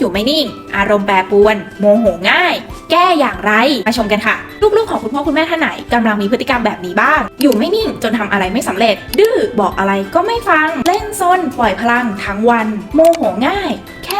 อยู่ไม่นิ่ง อารมณ์แปรปรวน โมโหง่าย แก้อย่างไร มาชมกันค่ะ ลูกๆของคุณพ่อคุณแม่ท่านไหนกำลังมีพฤติกรรมแบบนี้บ้าง อยู่ไม่นิ่งจนทำอะไรไม่สำเร็จ ดื้อบอกอะไรก็ไม่ฟัง เล่นซนปล่อยพลังทั้งวัน โมโหง่าย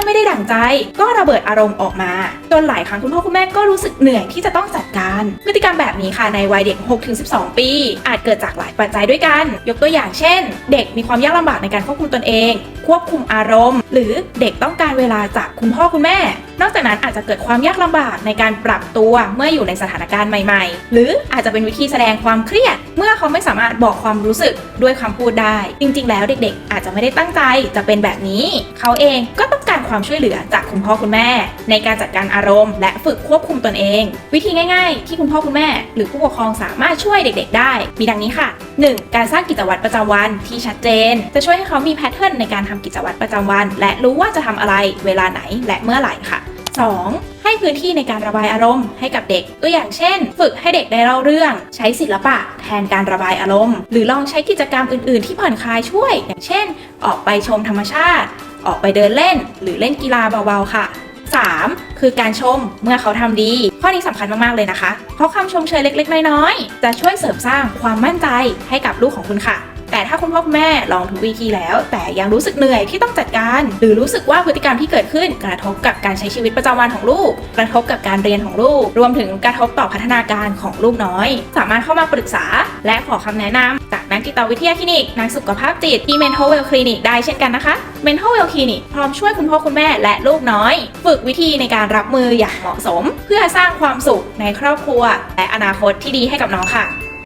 ไม่ได้ดั่งใจ ก็ระเบิดอารมณ์ออกมา จนหลายครั้งคุณพ่อคุณแม่ก็รู้สึกเหนื่อยที่จะต้องจัดการ พฤติกรรมแบบนี้ค่ะในวัยเด็ก 6-12 ปี อาจเกิดจากหลายปัจจัยด้วยกัน ยกตัวอย่างเช่น เด็กมีความยากลำบากในการควบคุมตนเอง ควบคุมอารมณ์ หรือเด็กต้องการเวลาจากคุณพ่อคุณแม่ นอกจากนั้นอาจจะเกิดความยากลำบากในการปรับตัวเมื่ออยู่ในสถานการณ์ใหม่ ๆ หรืออาจจะเป็นวิธีแสดงความเครียด เมื่อเขาไม่สามารถบอกความรู้สึกด้วยคำพูดได้ จริง ๆ แล้วเด็ก ๆ อาจจะไม่ได้ตั้งใจจะเป็นแบบนี้ เขาเองก็ต้อง การความช่วยเหลือจากคุณพ่อคุณแม่ ในการจัดการอารมณ์ และฝึกควบคุมตนเอง วิธีง่ายๆ ที่คุณพ่อคุณแม่ หรือผู้ปกครองสามารถช่วยเด็ก ๆ ได้ มีดังนี้ค่ะ 1. การสร้างกิจวัตรประจำวันที่ชัดเจน จะช่วยให้เขามีแพทเทิร์นในการทำกิจวัตรประจำวัน และรู้ว่าจะทำอะไรเวลาไหนและเมื่อไหร่ค่ะ 2. ให้พื้นที่ในการระบายอารมณ์ให้กับเด็ก ตัวอย่างเช่น ฝึกให้เด็กได้เล่าเรื่อง ใช้ศิลปะแทนการระบายอารมณ์ หรือลองใช้กิจกรรมอื่น ๆ ที่ผ่อนคลายช่วย อย่างเช่น ออกไปชมธรรมชาติ ออกไปเดินเล่น หรือเล่นกีฬาเบาๆค่ะ 3. คือการชมเมื่อเขาทำดี ข้อนี้สำคัญมากๆเลยนะคะ เพราะคำชมเชยเล็ก ๆ น้อยๆ จะช่วยเสริมสร้างความมั่นใจให้กับลูกของคุณค่ะ แต่ถ้าคุณพ่อคุณแม่ลองทุกวิธีแล้ว แต่ยังรู้สึกเหนื่อยที่ต้องจัดการ หรือรู้สึกว่าพฤติกรรมที่เกิดขึ้น กระทบกับการใช้ชีวิตประจำวันของลูก กระทบกับการเรียนของลูก รวมถึงกระทบต่อพัฒนาการของลูกน้อย สามารถเข้ามาปรึกษา และขอคำแนะนำจากนักจิตวิทยาคลินิกนักสุขภาพจิตที่ Mental Well Clinic ได้เช่นกันนะคะ Mental Well Clinic พร้อมช่วยคุณพ่อคุณแม่และลูกน้อย ฝึกวิธีในการรับมืออย่างเหมาะสม เพื่อสร้างความสุขในครอบครัว และอนาคตที่ดีให้กับน้องค่ะ